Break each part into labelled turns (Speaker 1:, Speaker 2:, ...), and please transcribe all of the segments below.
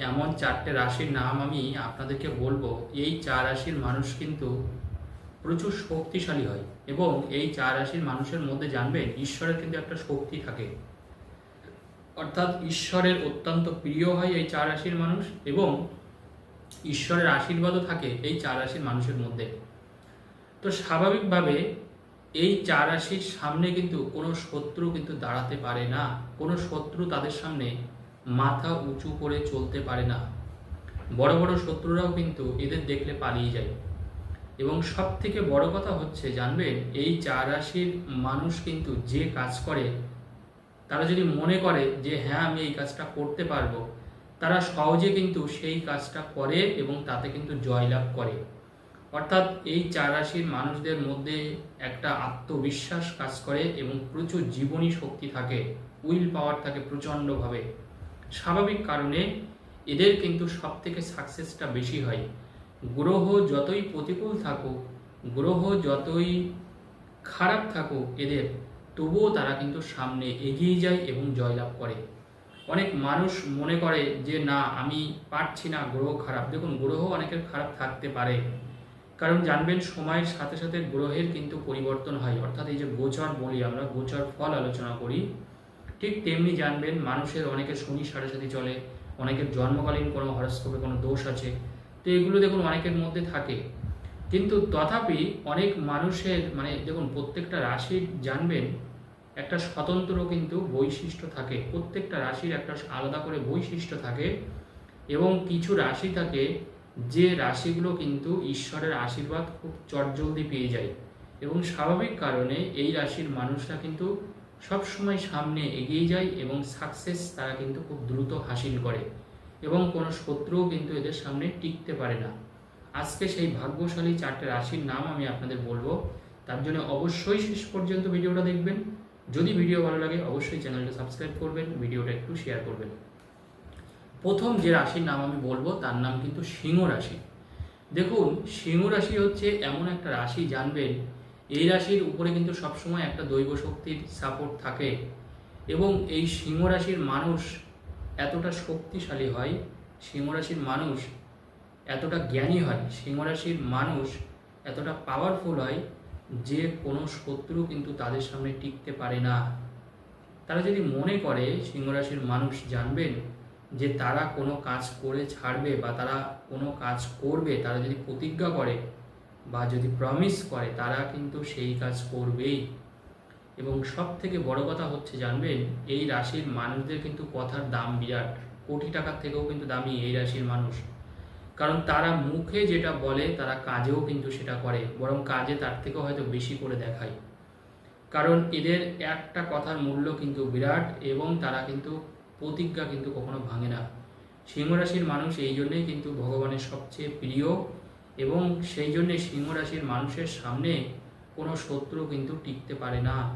Speaker 1: এমন চারটে রাশির নাম আমি আপনাদেরকে বলব। এই চার রাশির মানুষ কিন্তু প্রচুর শক্তিশালী হয় এবং এই চার রাশির মানুষের মধ্যে জানবেন ঈশ্বরের কিন্তু একটা শক্তি থাকে। অর্থাৎ ঈশ্বরের অত্যন্ত প্রিয় হয় এই চার রাশির মানুষ এবং ঈশ্বরের আশীর্বাদও থাকে এই চার রাশির মানুষের মধ্যে। তো স্বাভাবিকভাবে এই চার রাশির সামনে কিন্তু কোনো শত্রু কিন্তু দাঁড়াতে পারে না। কোনো শত্রু তাদের সামনে মাথা উঁচু করে চলতে পারে না। বড় বড় শত্রুরাও কিন্তু এদের দেখলে পালিয়ে যায়। এবং সব থেকে বড় কথা হচ্ছে, জানবেন, এই চার রাশির মানুষ কিন্তু যে কাজ করে, তারা যদি মনে করে যে হ্যাঁ আমি এই কাজটা করতে পারব, তারা সহজে কিন্তু সেই কাজটা করে এবং তাতে কিন্তু জয়লাভ করে। অর্থাৎ এই চার রাশির মানুষদের মধ্যে একটা আত্মবিশ্বাস কাজ করে এবং প্রচুর জীবনী শক্তি থাকে, উইল পাওয়ার থাকে প্রচণ্ডভাবে। স্বাভাবিক কারণে এদের কিন্তু সব থেকে সাকসেসটা বেশি হয়। গ্রহ যতই প্রতিকূল থাকুক, গ্রহ যতই খারাপ থাকুক এদের, তবুও তারা কিন্তু সামনে এগিয়ে যায় এবং জয়লাভ করে। অনেক মানুষ মনে করে যে, না, আমি পারছি না, গ্রহ খারাপ। দেখুন, গ্রহ অনেকের খারাপ থাকতে পারে। কারণ জানবেন, সময়ের সাথে সাথে গ্রহের কিন্তু পরিবর্তন হয়। অর্থাৎ এই যে গোচর বলি আমরা, গোচর ফল আলোচনা করি ঠিক তেমনি জানবেন মানুষের অনেকের শনি সাড়ে সাথে চলে, অনেকের জন্মকালীন কোনো হরস্কোপে কোনো দোষ আছে। তো এগুলো দেখুন অনেকের মধ্যে থাকে। কিন্তু তথাপি অনেক মানুষের মানে দেখুন প্রত্যেকটা রাশির জানবেন, একটা স্বতন্ত্র কিন্তু বৈশিষ্ট্য থাকে। প্রত্যেকটা রাশির একটা আলাদা করে বৈশিষ্ট্য থাকে এবং কিছু রাশি থাকে যে রাশিগুলো কিন্তু ঈশ্বরের আশীর্বাদ খুব চটজলদি পেয়ে যায়। এবং স্বাভাবিক কারণে এই রাশির মানুষরা কিন্তু সব সময় সামনে এগিয়ে যায় এবং সাকসেস তারা কিন্তু খুব দ্রুত হাসিল করে এবং কোনো শত্রুও কিন্তু এদের সামনে টিকতে পারে না। আজকে সেই ভাগ্যশালী চারটে রাশির নাম আমি আপনাদের বলব। তার জন্য অবশ্যই শেষ পর্যন্ত ভিডিওটা দেখবেন। যদি ভিডিও ভালো লাগে, অবশ্যই চ্যানেলটা সাবস্ক্রাইব করবেন, ভিডিওটা একটু শেয়ার করবেন। প্রথম যে রাশির নাম আমি বলব, তার নাম কিন্তু সিংহ রাশি। দেখুন, সিংহ রাশি হচ্ছে এমন একটা রাশি, জানবেন এই রাশির উপরে কিন্তু সবসময় একটা দৈব শক্তির সাপোর্ট থাকে এবং এই সিংহ রাশির মানুষ এতটা শক্তিশালী হয়, সিংহ রাশির মানুষ এতটা জ্ঞানী হয়, সিংহ রাশির মানুষ এতটা পাওয়ারফুল হয় যে কোনো শত্রু কিন্তু তাদের সামনে টিকতে পারে না। তারা যদি মনে করে, সিংহ রাশির মানুষ জানবেন যে তারা কোনো কাজ করে ছাড়বে বা তারা কোনো কাজ করবে, তারা যদি প্রতিজ্ঞা করে বা যদি প্রমিস করে, তারা কিন্তু সেই কাজ করবেই। এবং সব থেকে বড় কথা হচ্ছে, জানবেন, এই রাশির মানুষদের কিন্তু কথার দাম বিরাট। কোটি টাকার থেকেও কিন্তু দামি এই রাশির মানুষ। কারণ তারা মুখে যেটা বলে, তারা কাজেও কিন্তু সেটা করে, বরং কাজে তার থেকেও হয়তো বেশি করে দেখায়। কারণ এদের একটা কথার মূল্য কিন্তু বিরাট এবং তারা কিন্তু প্রতিজ্ঞা কিন্তু কখনো ভাঙে না। সিংহ রাশির মানুষ এই জন্যই কিন্তু ভগবানের সবচেয়ে প্রিয় এবং সেই জন্যে সিংহ রাশির মানুষের সামনে কোনো শত্রু কিন্তু টিকতে পারে না।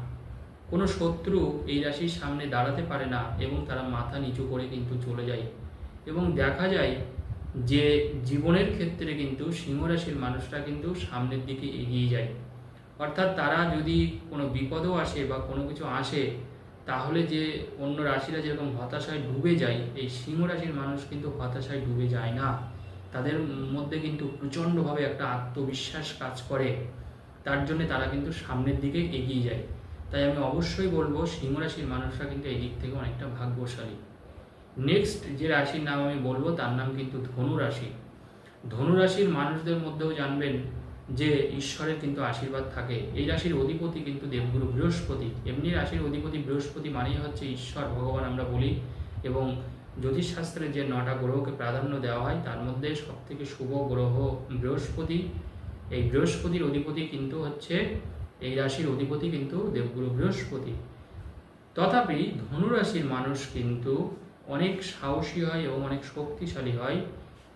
Speaker 1: কোনো শত্রু এই রাশির সামনে দাঁড়াতে পারে না এবং তারা মাথা নিচু করে কিন্তু চলে যায়। এবং দেখা যায় যে জীবনের ক্ষেত্রে কিন্তু সিংহ রাশির মানুষরা কিন্তু সামনের দিকে এগিয়ে যায়। অর্থাৎ তারা যদি কোনো বিপদও আসে বা কোনো কিছু আসে, তাহলে যে অন্য রাশিরা যেরকম হতাশায় ডুবে যায়, এই সিংহ রাশির মানুষ কিন্তু হতাশায় ডুবে যায় না। তাদের মধ্যে কিন্তু প্রচণ্ডভাবে একটা আত্মবিশ্বাস কাজ করে। তার জন্য তারা কিন্তু সামনের দিকে এগিয়ে যায়। তাই আমি অবশ্যই বলব, সিংহ রাশির মানুষরা কিন্তু এই দিক থেকে অনেকটা ভাগ্যশালী। নেক্সট যে রাশির নাম আমি বলব, তার নাম কিন্তু ধনু রাশি। ধনু রাশির মানুষদের মধ্যেও জানবেন যে ঈশ্বরের কিন্তু আশীর্বাদ থাকে। এই রাশির অধিপতি কিন্তু দেবগুরু বৃহস্পতি। এমনি রাশির অধিপতি বৃহস্পতি মানেই হচ্ছে ঈশ্বর, ভগবান আমরা বলি। এবং জ্যোতিষশাস্ত্রে যে নটা গ্রহকে প্রাধান্য দেওয়া হয়, তার মধ্যে সব থেকে শুভ গ্রহ বৃহস্পতি। এই বৃহস্পতির অধিপতি কিন্তু হচ্ছে, এই রাশির অধিপতি কিন্তু দেবগুরু বৃহস্পতি। তথাপি ধনুরাশির মানুষ কিন্তু অনেক সাহসী হয় এবং অনেক শক্তিশালী হয়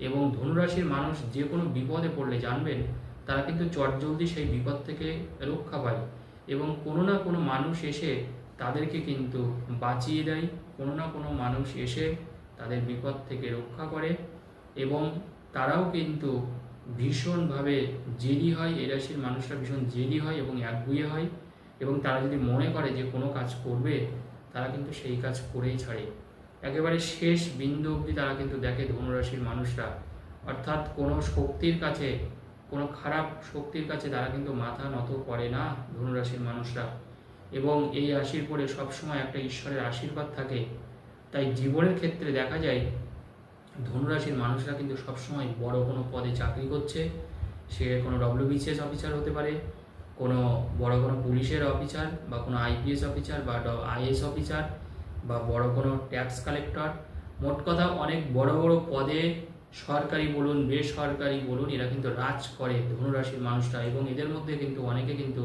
Speaker 1: এবং ধনুরাশির মানুষ যে কোনো বিপদে পড়লে জানবেন, তারা কিন্তু চটজলদি সেই বিপদ থেকে রক্ষা পায় এবং কোনো না কোনো মানুষ এসে তাদেরকে কিন্তু বাঁচিয়ে দেয়, কোনো না কোনো মানুষ এসে তাদের বিপদ থেকে রক্ষা করে এবং তারাও কিন্তু ভীষণভাবে জেদি হয়। এই রাশির মানুষরা ভীষণ জেদি হয় এবং একগুয়ে হয় এবং তারা যদি মনে করে যে কোনো কাজ করবে, তারা কিন্তু সেই কাজ করেই ছাড়ে। একেবারে শেষ বিন্দু অবধি তারা কিন্তু দেখে ধনুরাশির মানুষরা। অর্থাৎ কোনো শক্তির কাছে, কোনো খারাপ শক্তির কাছে তারা কিন্তু মাথা নত করে না ধনুরাশির মানুষরা। এবং এই রাশির পরে সবসময় একটা ঈশ্বরের আশীর্বাদ থাকে। তাই জীবনের ক্ষেত্রে দেখা যায়, ধনুরাশির মানুষরা কিন্তু সবসময় বড় কোনো পদে চাকরি করছে। সে কোনো ডব্লিউবিসিএস অফিসার হতে পারে, কোনো বড় কোনো পুলিশের অফিসার বা কোনো আইপিএস অফিসার বা আইএস অফিসার বা বড় কোনো ট্যাক্স কালেক্টর মোট কথা অনেক বড় বড় পদে সরকারি বলুন, বেসরকারি বলুন, এরা কিন্তু রাজ করে ধনুরাশির মানুষরা এবং এদের মধ্যে কিন্তু অনেকে কিন্তু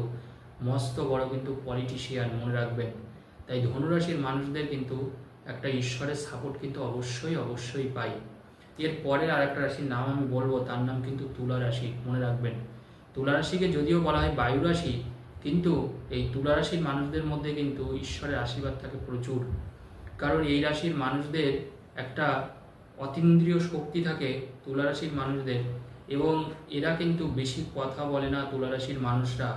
Speaker 1: মস্ত বড় কিন্তু পলিটিশিয়ান মনে রাখবেন। তাই ধনুরাশির মানুষদের কিন্তু একটা ঈশ্বরের সাপোর্ট কিন্তু অবশ্যই অবশ্যই পাই। এর পরের আর একটা রাশির নাম আমি বলব, তার নাম কিন্তু তুলা রাশি, মনে রাখবেন। তুলা রাশিকে যদিও বলা হয় বায়ু রাশি, কিন্তু এই তুলা রাশির মানুষদের মধ্যে কিন্তু ঈশ্বরের আশীর্বাদ থাকে প্রচুর। কারণ এই রাশির মানুষদের একটা অতীন্দ্রিয় শক্তি থাকে তুলা রাশির মানুষদের, এবং এরা কিন্তু বেশি কথা বলে না তুলা রাশির মানুষরা।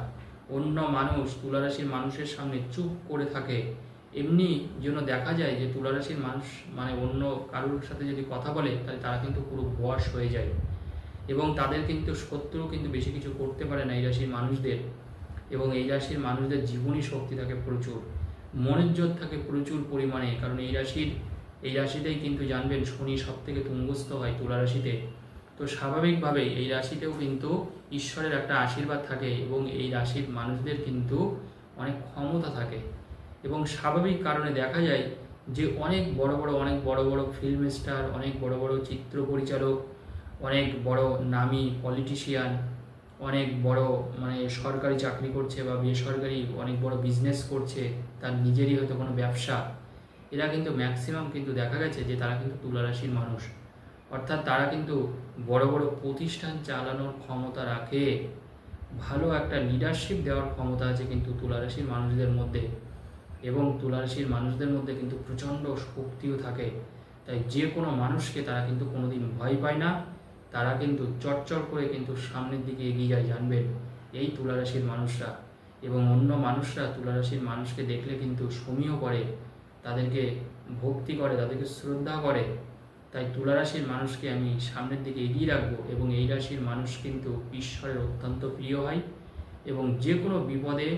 Speaker 1: অন্য মানুষ তুলা রাশির মানুষের সামনে চুপ করে থাকে। এমনি জন্য দেখা যায় যে তুলা রাশির মানুষ মানে অন্য কারোর সাথে যদি কথা বলে, তাহলে তারা কিন্তু পুরো বশ হয়ে যায়। এবং তাদের কিন্তু শত্রু কিন্তু বেশি কিছু করতে পারে না এই রাশির মানুষদের। এবং এই রাশির মানুষদের জীবনী শক্তি থাকে প্রচুর। মনের জোর থাকে প্রচুর পরিমাণে। কারণ এই রাশির, এই রাশিতেই কিন্তু জানবেন শনি সব থেকে তুঙ্গস্থ হয় তুলা রাশিতে। তো স্বাভাবিকভাবেই এই রাশিতেও কিন্তু ঈশ্বরের একটা আশীর্বাদ থাকে এবং এই রাশির মানুষদের কিন্তু অনেক ক্ষমতা থাকে। এবং স্বাভাবিক কারণে দেখা যায় যে অনেক বড় বড়, অনেক বড় বড় ফিল্ম স্টার অনেক বড় বড় চিত্র পরিচালক, অনেক বড় নামি পলিটিশিয়ান অনেক বড় মানে সরকারি চাকরি করছে বা বেসরকারি অনেক বড় বিজনেস করছে, তার নিজেরই হয়তো কোনো ব্যবসা। এরা কিন্তু ম্যাক্সিমাম কিন্তু দেখা গেছে যে তারা কিন্তু তুলা রাশির মানুষ। অর্থাৎ তারা কিন্তু বড় বড় প্রতিষ্ঠান চালানোর ক্ষমতা রাখে। ভালো একটা লিডারশিপ দেওয়ার ক্ষমতা আছে কিন্তু তুলা রাশির মানুষদের মধ্যে। এবং তুলা রাশির মানুষদের মধ্যে কিন্তু প্রচণ্ড শক্তিও থাকে। তাই যে কোনো মানুষকে তারা কিন্তু কোনোদিন ভয় পায় না। তারা কিন্তু চটচট করে কিন্তু সামনের দিকে এগিয়ে যায়, জানবেন? এই তুলারাশির মানুষরা এবং অন্য মানুষরা তুলারাশির মানুষকে দেখলে কিন্তু সমীহ করে, তাদেরকে ভক্তি করে, তাদেরকে শ্রদ্ধা করে। তাই তুলারাশির মানুষকে আমি সামনের দিকে এগিয়ে রাখব এবং এই রাশির মানুষ কিন্তু ঈশ্বরের অত্যন্ত প্রিয় হয় এবং যে কোনো বিপদে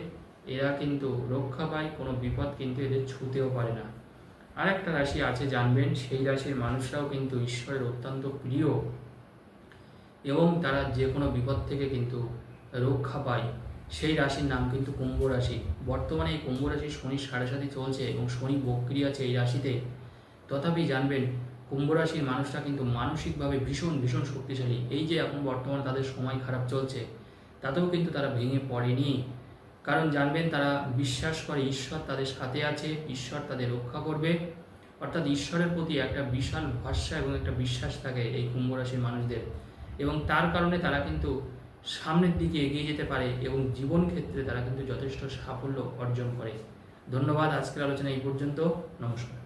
Speaker 1: এরা কিন্তু রক্ষা পায়, কোনো বিপদ কিন্তু এদের ছুতেও পারে না। আর একটা রাশি আছে, জানবেন, সেই রাশির মানুষরাও কিন্তু ঈশ্বরের অত্যন্ত প্রিয় এবং তারা যে কোনো বিপদ থেকে কিন্তু রক্ষা পায়। সেই রাশির নাম কিন্তু কুম্ভ রাশি। বর্তমানে এই কুম্ভ রাশি শনি সাড়ে সাথে চলছে এবং শনি বক্রি আছে এই রাশিতে। তথাপি জানবেন, কুম্ভ রাশির মানুষরা কিন্তু মানসিকভাবে ভীষণ ভীষণ শক্তিশালী। এই যে এখন বর্তমানে তাদের সময় খারাপ চলছে, তাতেও কিন্তু তারা ভেঙে পড়েনি। কারণ জানবেন তারা বিশ্বাস করে ঈশ্বর তাদের সাথে আছে, ঈশ্বর তাদের রক্ষা করবে। অর্থাৎ ঈশ্বরের প্রতি একটা বিশাল ভরসা এবং একটা বিশ্বাস থাকে এই কুম্ভ রাশির মানুষদের। এবং তার কারণে তারা কিন্তু সামনের দিকে এগিয়ে যেতে পারে এবং জীবন ক্ষেত্রে তারা কিন্তু যথেষ্ট সাফল্য অর্জন করে। ধন্যবাদ, আজকের আলোচনা এই পর্যন্ত। নমস্কার।